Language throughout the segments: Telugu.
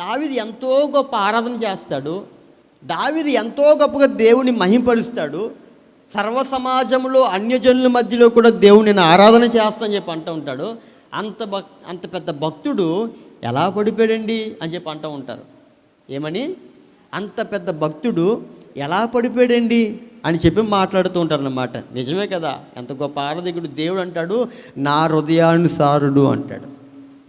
దావిది ఎంతో గొప్ప ఆరాధన చేస్తాడు. దావిది ఎంతో గొప్పగా దేవుని మహింపరుస్తాడు. సర్వ సమాజంలో అన్యజనుల మధ్యలో కూడా దేవుని నేను ఆరాధన చేస్తానని చెప్పి అంటూ ఉంటాడు. అంత భక్ అంత పెద్ద భక్తుడు ఎలా పడిపోయాడండి అని చెప్పి అంటూ ఉంటారు. ఏమని? అంత పెద్ద భక్తుడు ఎలా పడిపోయాడండి అని చెప్పి మాట్లాడుతూ ఉంటారు అన్నమాట. నిజమే కదా? ఎంత గొప్ప ఆరాధకుడు దేవుడు అంటాడు. నా హృదయానుసారుడు అంటాడు.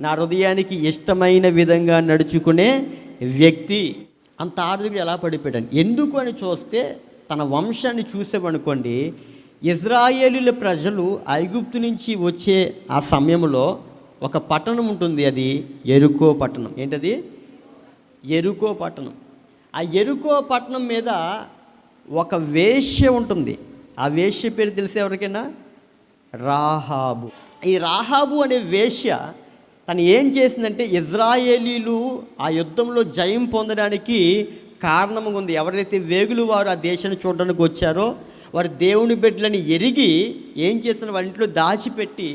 నా హృదయానికి ఇష్టమైన విధంగా నడుచుకునే వ్యక్తి అంత ఆర్థికుడు ఎలా పడిపోయాడు? ఎందుకు అని చూస్తే తన వంశాన్ని చూసామనుకోండి ఇజ్రాయేలీల ప్రజలు ఐగుప్తు నుంచి వచ్చే ఆ సమయంలో ఒక పట్టణం ఉంటుంది అది ఎరుకో పట్టణం. ఏంటది? ఎరుకో పట్టణం. ఆ ఎరుకో పట్టణం మీద ఒక వేశ్య ఉంటుంది. ఆ వేష్య పేరు తెలిసే ఎవరికైనా రాహాబు. ఈ రాహాబు అనే వేశ్య తను ఏం చేసిందంటే ఇజ్రాయేలీలు ఆ యుద్ధంలో జయం పొందడానికి కారణం ఉంది. ఎవరైతే వేగులు వారు ఆ దేశాన్ని చూడడానికి వచ్చారో వారు దేవుని బిడ్డలని ఎరిగి ఏం చేసిన వాళ్ళ ఇంట్లో దాచిపెట్టి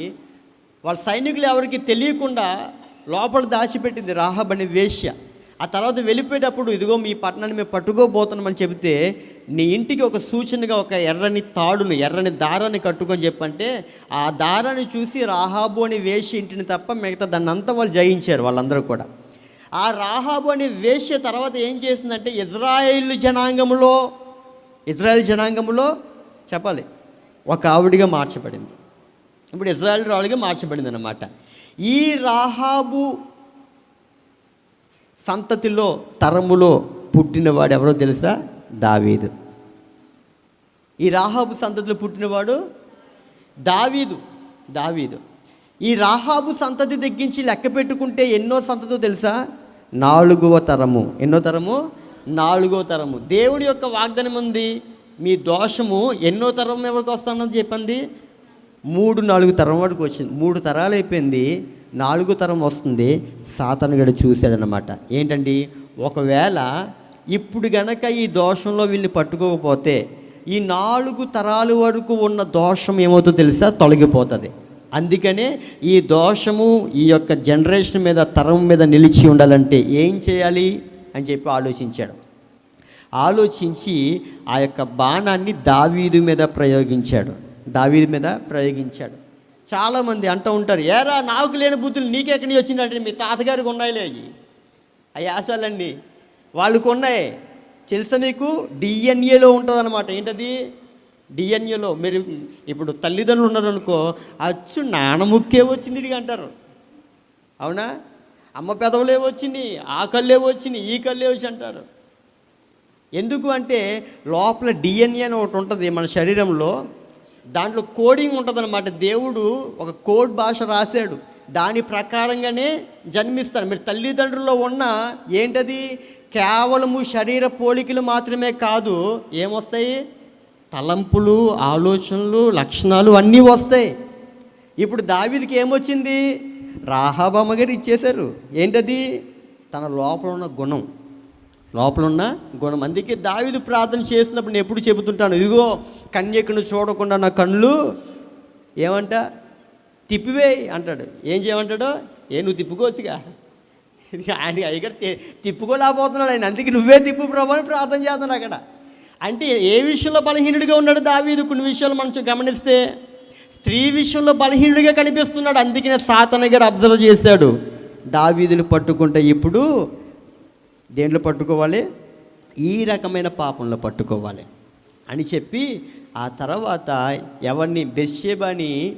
వాళ్ళ సైనికులు ఎవరికి తెలియకుండా లోపల దాచిపెట్టింది రాహబ్ అనే వేశ్య. ఆ తర్వాత వెళ్ళిపోయేటప్పుడు ఇదిగో మీ పట్టణాన్ని మేము పట్టుకోబోతున్నామని చెబితే నీ ఇంటికి ఒక సూచనగా ఒక ఎర్రని తాడును ఎర్రని దారాన్ని కట్టుకొని చెప్పంటే ఆ దారాన్ని చూసి రాహాబు అని వేశ్య ఇంటిని తప్ప మిగతా దాన్ని అంతా వాళ్ళు జయించారు వాళ్ళందరూ కూడా. ఆ రాహాబు అని వేశ్య తర్వాత ఏం చేసిందంటే ఇజ్రాయిల్ జనాంగంలో ఇజ్రాయెల్ జనాంగంలో చెప్పాలి ఒక ఆవిడిగా మార్చబడింది. ఇప్పుడు ఇజ్రాయెల్ రాళ్ళుగా మార్చబడింది అనమాట ఈ రాహాబు సంతతిలో తరములో పుట్టినవాడు ఎవరో తెలుసా? దావీదు. ఈ రాహాబు సంతతిలో పుట్టినవాడు? దావీదు. దావీదు. ఈ రాహాబు సంతతి దగ్గించి లెక్క పెట్టుకుంటే ఎన్నో సంతతో తెలుసా? నాలుగవ తరము. ఎన్నో తరము? నాలుగో తరము. దేవుడి యొక్క వాగ్దానం ఉంది మీ దోషము ఎన్నో తరం ఎవరికి వస్తానని చెప్పింది మూడు నాలుగు తరం వరకు వచ్చింది. మూడు తరాలు అయిపోయింది. నాలుగు తరం వస్తుంది. సాతనుగడు చూశాడనమాట ఏంటండి? ఒకవేళ ఇప్పుడు గనక ఈ దోషంలో వీళ్ళని పట్టుకోకపోతే ఈ నాలుగు తరాల వరకు ఉన్న దోషం ఏమవుతుందో తెలుసా? తొలగిపోతుంది. అందుకనే ఈ దోషము ఈ యొక్క జనరేషన్ మీద తరం మీద నిలిచి ఉండాలంటే ఏం చేయాలి? అని చెప్పి ఆలోచించాడు. ఆలోచించి ఆ యొక్క బాణాన్ని దావీదు మీద ప్రయోగించాడు. దావీదు మీద ప్రయోగించాడు. చాలామంది అంటూ ఉంటారు ఏరా నాకు లేని బుద్ధులు నీకెక్కడి నుంచి వచ్చిందంటే మీ తాతగారికి ఉన్నాయిలే ఆ యాసాలన్నీ వాళ్ళకు ఉన్నాయి తెలుసా మీకు? డిఎన్ఏలో ఉంటుంది అనమాట ఏంటది? డిఎన్ఏలో. మీరు ఇప్పుడు తల్లిదండ్రులు ఉన్నారనుకో అచ్చు నానముక్కే వచ్చింది అంటారు. అవునా? అమ్మ పెదవులే వచ్చింది ఆ కళ్ళే వచ్చినాయి ఈ కళ్ళే వచ్చి అంటారు. ఎందుకు అంటే లోపల డిఎన్ఏ అని ఒకటి ఉంటుంది మన శరీరంలో. దాంట్లో కోడింగ్ ఉంటుందన్నమాట. దేవుడు ఒక కోడ్ భాష రాశాడు. దాని ప్రకారంగానే జన్మిస్తారు. మీరు తల్లిదండ్రుల్లో ఉన్న ఏంటది? కేవలము శరీర పోలికలు మాత్రమే కాదు ఏమొస్తాయి? తలంపులు ఆలోచనలు లక్షణాలు అన్నీ వస్తాయి. ఇప్పుడు దావిదికి ఏమొచ్చింది? రాహాబామ్మ గారు ఇచ్చేశారు. ఏంటది? తన లోపల ఉన్న గుణం. లోపలున్న గుణం అందుకే దావిదు ప్రార్థన చేసినప్పుడు నేను ఎప్పుడు చెబుతుంటాను ఇదిగో కన్యకును చూడకుండా నా కళ్ళు ఏమంట? తిప్పివేయి అంటాడు. ఏం చేయమంటాడు? ఏ నువ్వు తిప్పుకోవచ్చుగా. ఆయన ఇక్కడ తిప్పుకోలేకపోతున్నాడు ఆయన. అందుకే నువ్వే తిప్పు ప్రభు అని ప్రార్థన చేస్తున్నాడు అక్కడ. అంటే ఏ విషయంలో బలహీనుడిగా ఉన్నాడు దావీదు? కొన్ని విషయాలు మనం గమనిస్తే స్త్రీ విషయంలో బలహీనుడిగా కనిపిస్తున్నాడు. అందుకనే సాతన గారు అబ్జర్వ్ చేశాడు. దావీదుని పట్టుకుంటే ఇప్పుడు దేంట్లో పట్టుకోవాలి? ఈ రకమైన పాపంలో పట్టుకోవాలి. అని చెప్పి ఆ తర్వాత ఎవరిని బెర్షేబాని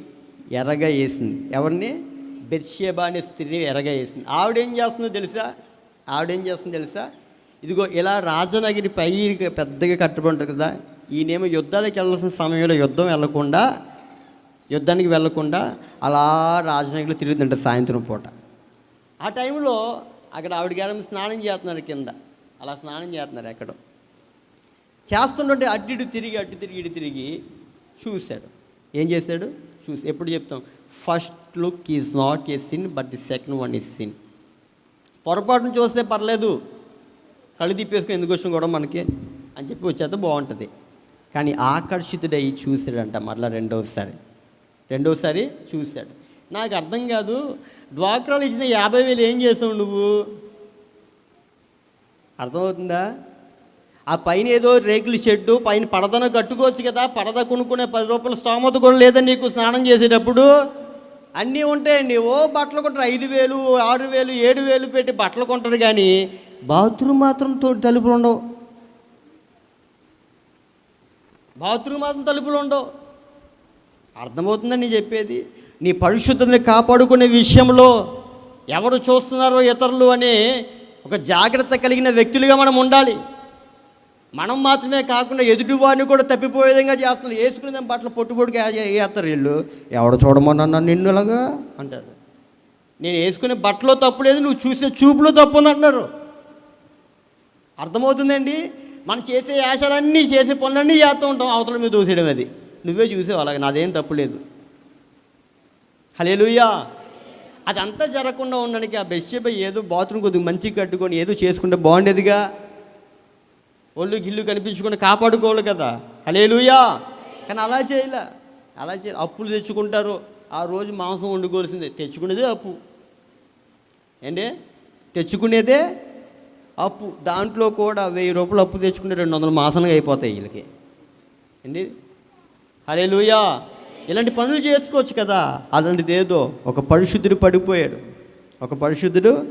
ఎరగా వేసింది ఎవరిని? బెర్షేబా అనే స్త్రీని ఎరగా వేసింది ఆవిడేం చేస్తుందో తెలుసా? ఆవిడేం చేస్తుందో తెలుసా? ఇదిగో ఇలా రాజనగిరి పై పెద్దగా కట్టుబడి ఉంటుంది కదా ఈయనేమో యుద్ధాలకు వెళ్ళాల్సిన సమయంలో యుద్ధం వెళ్ళకుండా యుద్ధానికి వెళ్ళకుండా అలా రాజనగిరిలో తిరుగుతుంటారు సాయంత్రం పూట. ఆ టైంలో అక్కడ ఆవిడ గారు స్నానం చేస్తున్నారు కింద. అలా స్నానం చేస్తున్నారు ఎక్కడో. చేస్తుంటే అటు ఇటు తిరిగి అడ్డు తిరిగి ఇటు తిరిగి చూశాడు. ఏం చేశాడు? చూసి ఎప్పుడు చెప్తాం? First look is not a sin but the second one is sin పొరపాటును చూస్తే పర్లేదు. కళ్ళు తిప్పేసుకుని ఎందుకు వచ్చిన కూడా మనకి? అని చెప్పి వచ్చేస్తే బాగుంటుంది. కానీ ఆకర్షితుడై చూశాడంట మరలా రెండవసారి. రెండవసారి చూశాడు. నాకు అర్థం కాదు. డ్వాక్రాలు ఇచ్చిన యాభై వేలు ఏం చేసావు నువ్వు? అర్థమవుతుందా? ఆ పైన ఏదో రేకుల షెడ్డు పైన పడదను కట్టుకోవచ్చు కదా పడద కొనుక్కునే పది రూపాయల స్తోమత కూడా లేదా నీకు స్నానం చేసేటప్పుడు? అన్నీ ఉంటాయండి. ఓ బట్టలు కొంటారు ఐదు వేలు ఆరు వేలు ఏడు వేలు పెట్టి బట్టలు కొంటారు కానీ బాత్రూమ్ మాత్రం తలుపులు ఉండవు. బాత్రూమ్ మాత్రం తలుపులు ఉండవు. అర్థమవుతుందని చెప్పేది? నీ పరిశుద్ధతని కాపాడుకునే విషయంలో ఎవరు చూస్తున్నారో ఇతరులు అనే ఒక జాగ్రత్త కలిగిన వ్యక్తులుగా మనం ఉండాలి. మనం మాత్రమే కాకుండా ఎదుటివాడిని కూడా తప్పిపోయే విధంగా చేస్తున్నారు. వేసుకునే బట్టలు పొట్టు వేస్తారు వీళ్ళు? ఎవడు చూడమన్నా నిన్ను ఇలాగా అంటారు. నేను వేసుకునే బట్టలో తప్పు లేదు నువ్వు చూసే చూపులో తప్పు ఉంది అంటున్నారు. అర్థమవుతుందండి? మనం చేసే యాశాలన్నీ చేసే పనులన్నీ చేస్తూ ఉంటాం అవతల మీద దూసేయడం అది. నువ్వే చూసావు అలాగే నాదేం తప్పు లేదు. హలేలుయా అదంతా జరగకుండా ఉండడానికి ఆ బెస్టేపై ఏదో బాత్రూమ్ కొద్దిగా మంచిగా కట్టుకొని ఏదో చేసుకుంటే బాగుండేదిగా. ఒళ్ళు గిల్లు కనిపించకుండా కాపాడుకోవాలి కదా. హలేలుయా కానీ అలా చేయలే. అలా చేయ అప్పులు తెచ్చుకుంటారు. ఆ రోజు మాంసం వండుకోవాల్సిందే. తెచ్చుకునేదే అప్పు. ఏంటి? తెచ్చుకునేదే అప్పు. దాంట్లో కూడా వెయ్యి రూపాయలు అప్పు తెచ్చుకుంటే రెండు వందల మాసంగా అయిపోతాయి వీళ్ళకి. ఏంటి? హలే ఇలాంటి పనులు చేసుకోవచ్చు కదా. అలాంటిది ఏదో ఒక పరిశుద్ధుడు పడిపోయాడు. ఒక పరిశుద్ధుడు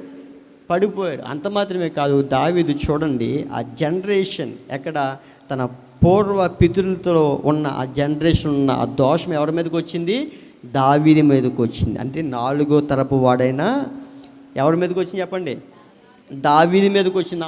పడిపోయాడు. అంత మాత్రమే కాదు దావీదు చూడండి ఆ జనరేషన్ ఎక్కడ తన పూర్వ పితృలతో ఉన్న ఆ జనరేషన్ ఉన్న ఆ దోషం ఎవరి మీదకి వచ్చింది? దావీది మీదకి వచ్చింది. అంటే నాలుగో తరపు వాడైనా ఎవరి మీదకి వచ్చింది చెప్పండి? దావీది మీదకి వచ్చిన